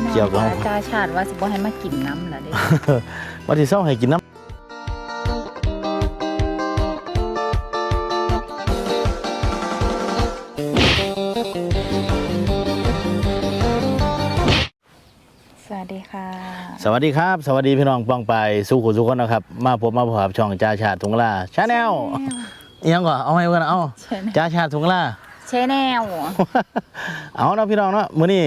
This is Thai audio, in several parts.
พี่น้องเกี่ยวกับว่าจ้าชาติว่าสิบ่ให้มากินน้ำล่ะเด้ว่าที่เศร้าให้กินน้สวัสดีค่ะำสวัสดีครับ สวัสดีพี่น้องปองไปสู้ขุสุขคนนะครับ มาพบมาพบกับช่องจ่าชาติทุงลาชาแนลยังก่อนเอาให้กันเอาใช่แนวจ่าชาติทุงลาเชแนวเอาเนาะพี่น้องเนาะมื้อนี้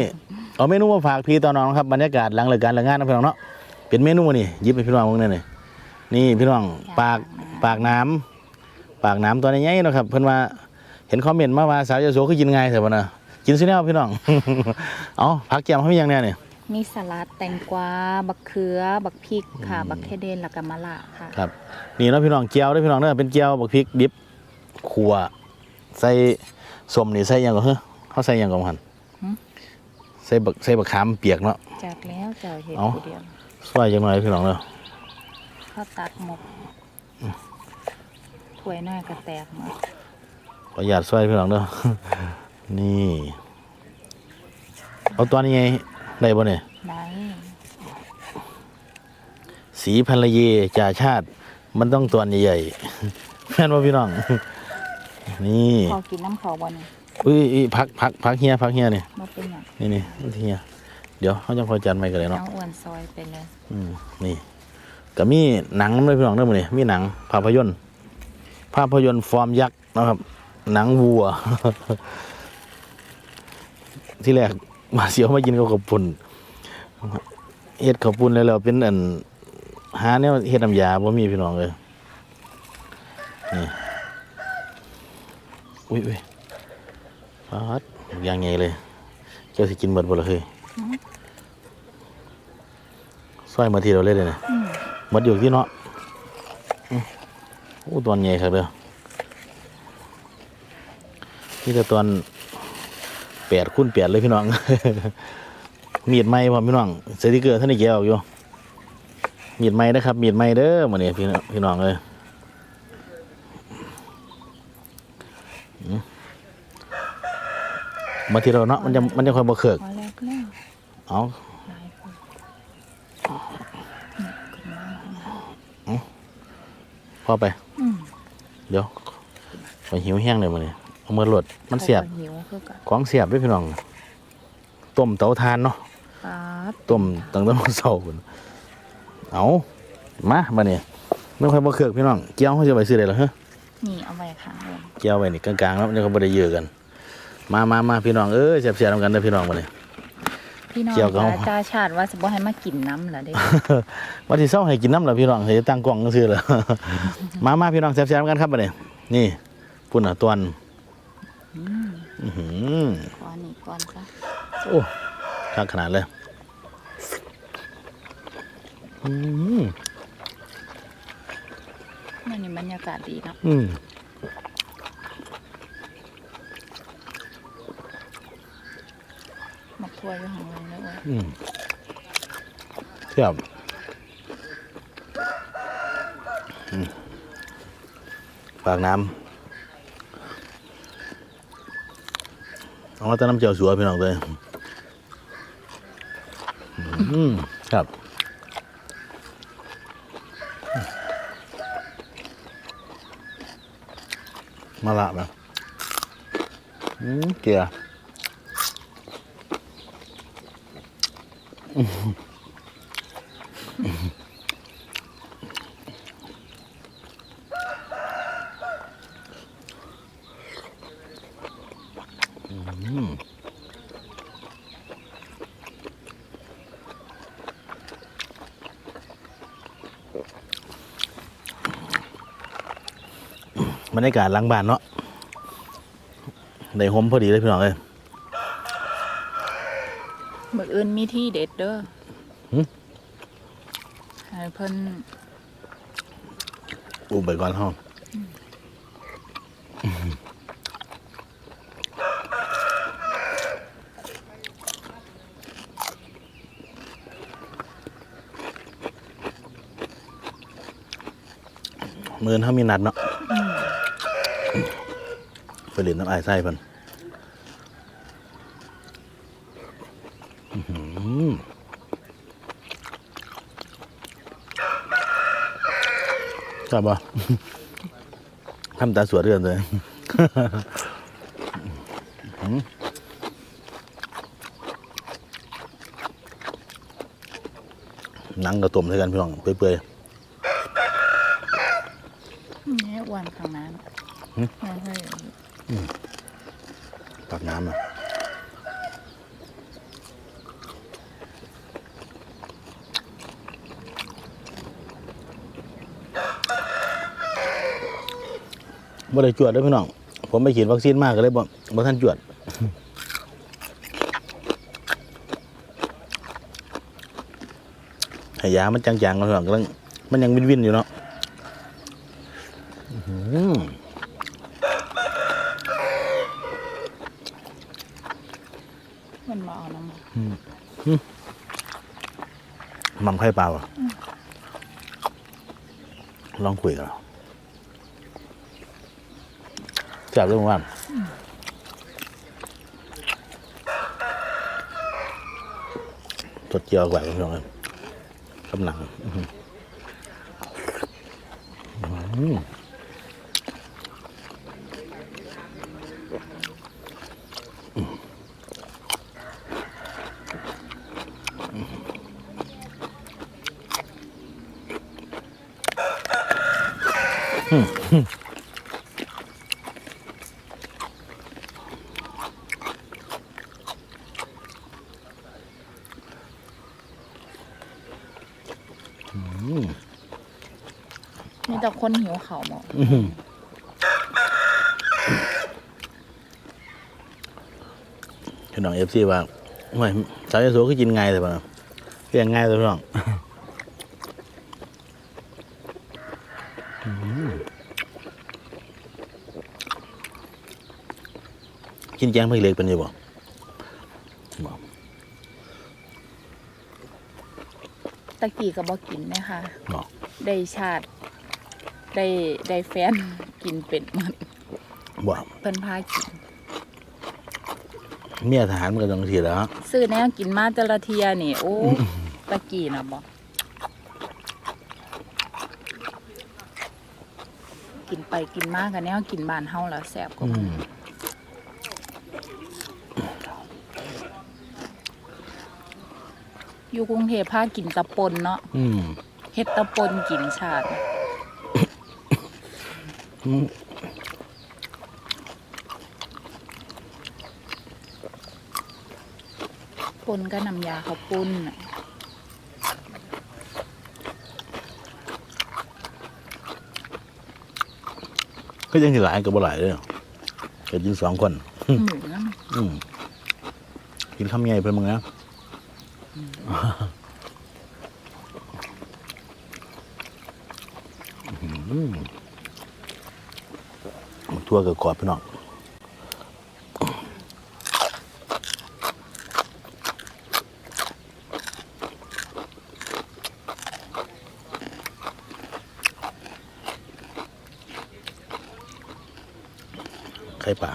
เอาเมนูมาฝากพี่ตอนน้องครับบรรยากาศหลังเลิกการเลิกงานเนาะพี่น้องเนาะเป็นเมนูนี่หยิบให้พี่น้องมึงนี่นี่นี่พี่น้องปากปากน้ำปากน้ำตัวใหญ่ๆเนาะครับ เพิ่นว่าเห็นคอมเมนต์มาว่าสาวยโสคือกินง่ายแต่บ่นะกินซิแนวพี่น้องเอาผักแกมเขามีอย่างแน่นี่มีสลัดแตงกวาบักเขือ บักพริกค่ะ บักเทเดนแล้วก็มะละค่ะครับนี่เนาะพี่น้องเจียวเด้อพี่น้องเด้อเป็นเจียวบักพริกดิบขัวใส่สมนี่ใส่หยังก่อนเฮ้อเขาใส่หยังก่อนหั่นหืม ใส่บักใส่บักขามเปียกเนาะ จากแล้วเจ้าเห็ดเอ้าผู้เดียวซอยจังหน่อยพี่น้องเด้อข้าวตัดหมกถ้วยน้อยก็แตกหมดขออนุญาตซอยพี่น้องเด้อนี่เอาตัวนี้ไงได้บ่เนี่ย ได้สีพันละเยจ่าชาติ มันต้องตัวใหญ่ๆ แม่นบ่พี่น้อง นี่ พอกินน้ำเขาบ่นี่ อุ้ยอุ้ยพักพักพักเฮียพักเฮียนี่บ่เป็นหยังนี่นี่เฮียเดี๋ยวเขาจะคอยจัดใหม่กันเลยเนาะน้องอ้วนซอยไปเลยอืมนี่ก็มีหนังด้วยพี่น้องเด้อมื้อนี้มีหนังภาพยนตร์ ภาพยนตร์ฟอร์มยักษ์นะครับ หนังวัว ที่แรกมาเสียวมากินกับข้าวปุ้นเฮ็ดข้าวปุ้นแล้วแล้วเป็นอันหาแนวเฮ็ดน้ำยาบ่มีพี่น้องเลยนี่อุ้ยอุ้ย ฟาดอย่างไงเลย เจ้าสิกินเบิดบ่ละเฮ้ยซอยมาทีเราเลยเลยนี่ยอืมหมดอยู่ที่เนาะอืมโอ้ตอนใหญ่ครับเด้อนี่แต่ตอนแปดคูณแปดเลยพี่น้อง มีดไม้พอพี่น้องเสติเกอร์ท่านนี่เกี่ยวอยู่ มีดไม้นะครับ มีดไม้เด้อหมาเนี่ยพี่น้องพี่น้องเลยอื มมาทีเราเนาะมันจะมันจะค่อยบ่เขิกพอแล้วแล้วเอาหลายคนพอไป อืมเดี๋ยวไปหิวแห้งเลยมาเนี่ยเอามือหลดมันเสียบข้าวหิวคือกันของเสียบด้วยพี่น้องต้มเตาทานเนาะครับต้มตั้งแต่มื้อเช้าพุ่นเอามาบัดนี้ไม่ค่อยบ่เคือกพี่น้องเกี่ยวเขาจะไปซื้อได้เหรอฮะนี่เอาไว้ค่ะอ้วนเกี่ยวไว้นี่กลางๆแล้วมันจะบ่ได้เยอะกัน มามามาพี่น้องเอ้ยเสียบๆนำกันเด้อพี่น้องบัดนี้พี่น้องเกี่ยวกับว่าจ้าชาติว่าสิบ่ให้มากินน้ำล่ะเด้ว่าที่เช้าให้กินน้ำเหรอพี่น้องให้ตั้งกล้องซื่อๆเหรอ มามาพี่น้องเสียบๆนำกันครับบัดนี้นี่พุ่นน่ะตวนอืมอื้อหือขอนี่ก่อนค่ะโอ้ข้างขนาดเลยอืมนี่นี่บรรยากาศดีเนาะอืม มา ทัวอยู่ข้างหลังเลยอ้วนอืมเทียบปากน้ำเอาแต่น้ำเจียวสัวพี่น้องเลยอืมครับมาละนะอืมเกลือ บรรยากาศหล้างบ้านเนาะได้หมพอดีเลยพี่น้องเลยมื้ออื่นมีที่เด็ดเด้อหึให้เพิ่นอุบไปก่อนห้องมือนเขามีนัดเนาะ ไปเล่นน้ำไอายไส้พิ่นอื้อหือมชอบปะทำตาสวยเรื่อนเลยหนังกระตุ่มใส่กันพี่น้องเปื่อยๆนี่อ้วนข้างนั้นหึไม่ให้ๆตัก น้ำอะบ่ได้จวดด้อพี่น้อง ผมไปฉีดวัคซีนมากก็เลยบ่บ่ทันจวด ให้ยามันจางๆกันพี่องกำลังมันยังวินๆอยู่เนาะอื้อหือ มันมาเอาน้ำมัน มัม ไข่ปลาอะลองคุยกันเราจับเรื่องว่านตดเจียวกว่าคุณผู้ชมครับกำลังอืมหืออื้ออื้อ มีแต่คนหิวเขาหมดอื้อหือพี่น้องเอฟซีว่าไม่สาวยโสก็กินง่ายแต่ว่าเรียงง่ายแต่พี่น้อง กินแกงพริกเล็กเป็นยังบ่บ่ตะกี้ก็บอกกินไหมคะบ่ได้ชาติได้ได้แฟนกินเป็ดหมันบ่เพิ่นพากิน เมียทหารมันก็ต้องเสียแล้วซื้อแนวกินมาแต่ละเทียนี่ โอ้ตะกี้นะบอกกินไปกินมากกันแนวกินบ้านเฮาแล้วแซ่บกว่า อืหมู่มอยู่กรุงเทพพากินตะปนเนาะอืมเฮ็ดตะปนกินชาติอืมปนก็น้ำยาเขาวปุ้นน่ะก็ยังสิหลายกับบ่หลายเลยก็กินสองคน หมูน้อืมกินคำใหญ่เพิ่นมึงนะอืม ทั่วกับกรอบพี่น้องไข่ป่า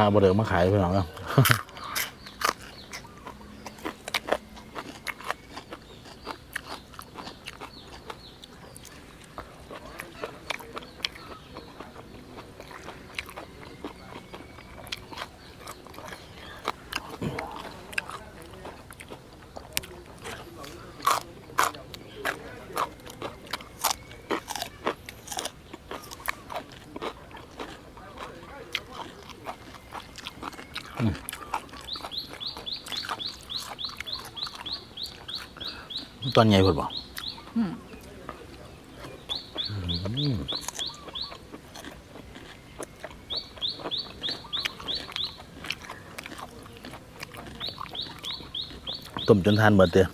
ราบเดิมมาขายพี่น้องเนาะ ตอนใหญ่พุ่นบ่ำอืมต้มจนทานเบิดเด้อ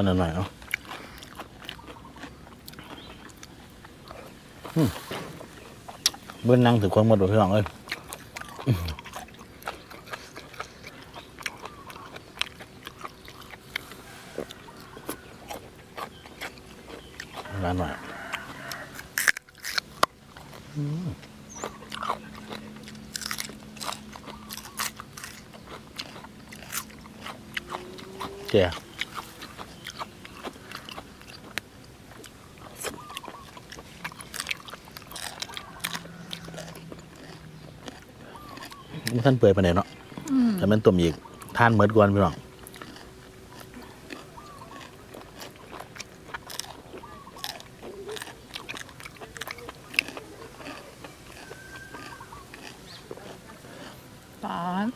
อนนั้นหน่อยเนาะอืมเบิ้ลนั่งถือความหมดพี่น้องเอ้ยอื้อหือร้านหน่อยอืมเจ๋มัน ท่านเปื่อยไปไหนใดเนาะอืมแต่มันต้มอีกทานเหมือนกวนพี่น้อง ปอน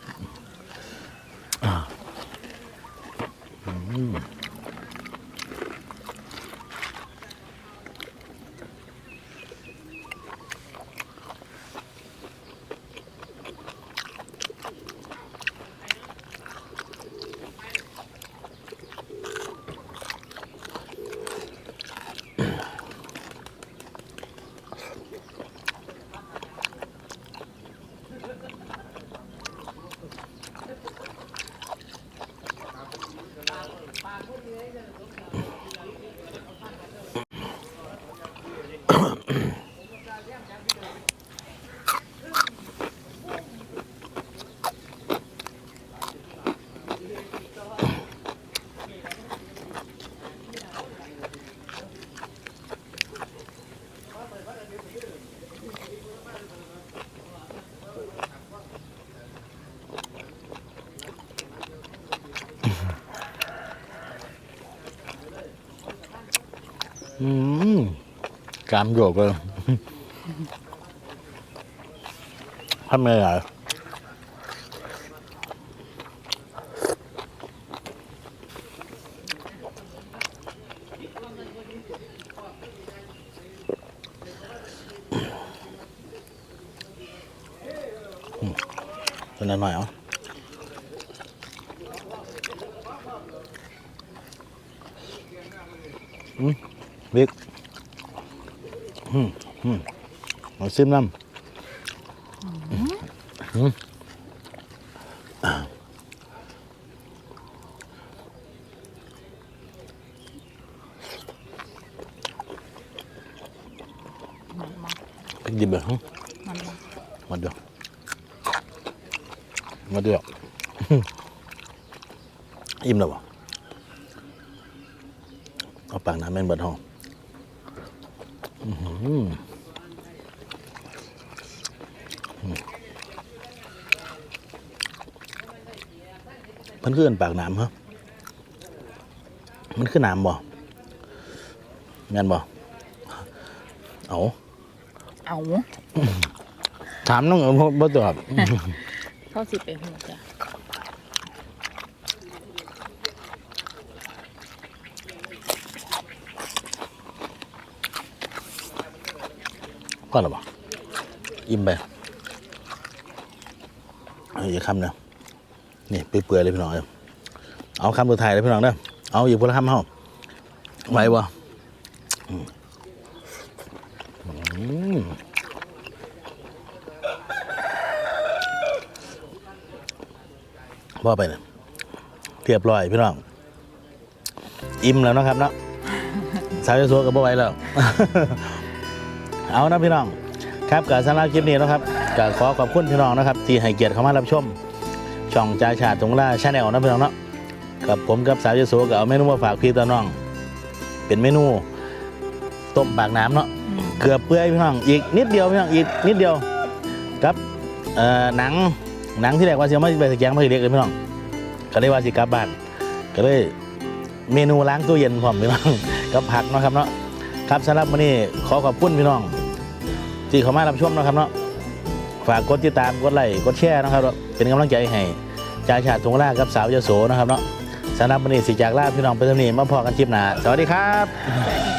อืมกามโยกเลยทำไงอะอืมตัวนั้นหน่อยเหรออืม บิ๊กอืมอืมเอาซิมน้ำพริกดิบเหรอมันมามาเดี๋ยวมาเดี๋ยวอิ่มแล้วบ่ เอาปากน้ำแม่นเบิดห้องอืมมันคืออันปากน้ำฮะมันคือน้ำบ่แม่นบ่เอาเอาถามน้องเอ๋บ่บ่ตอบเข้าสิไปหัวจ้ะ ก็หรอบ่อิ่มไปเอาอีกคำนึงนี่เปื่อยๆเลยพี่น้องเอาคำตัวไทยเลยพี่น้องเด้อเอาอีกพละคำเฮาไหวบ่อืมอืมว่าไปเนี่ยเรียบร้อยพี่น้อง อิ่มแล้วนะครับเนาะสาวจะสัวกับบ่ไหวแล้ว เอานะพี่น้อง ครับกับสำหรับคลิปนี้นะครับก็ขอขอบคุณพี่น้องนะครับ ที่ให้เกียรติเข้ามารับชม ช่องจ่าชาติตรงล่าชาแนลนะพี่น้องเนาะกับผมกับสาวเยโสก็เอาเมนูมาฝากพี่ตาน้อง เป็นเมนูต้มปากน้ำเนาะอืมเกือบเปื่อยพี่น้องอีกนิดเดียวพี่น้องอีกนิดเดียวครับเอ่อหนังหนังที่แรกว่าจะไม่ไปสแกงไม่เล็กเลยพี่น้องก็เลยว่าสิกลับบ้านก็เลยเมนูล้างตู้เย็นพร้อมพี่น้องกับผักเนาะครับเนาะครับสำหรับวันนี้ขอขอบคุณพี่น้อง ที่เขามารับชมนะครับเนาะฝากกดติดตามกดไลค์กดแชร์นะครับ เป็นกำลังใจให้จ่าชาติทงล่ากับสาวยโสนะครับเนาะสำหรับวันนี้สิจากลาพี่น้องไปเท่านี้มาพอกันคลิปหน้าสวัสดีครับ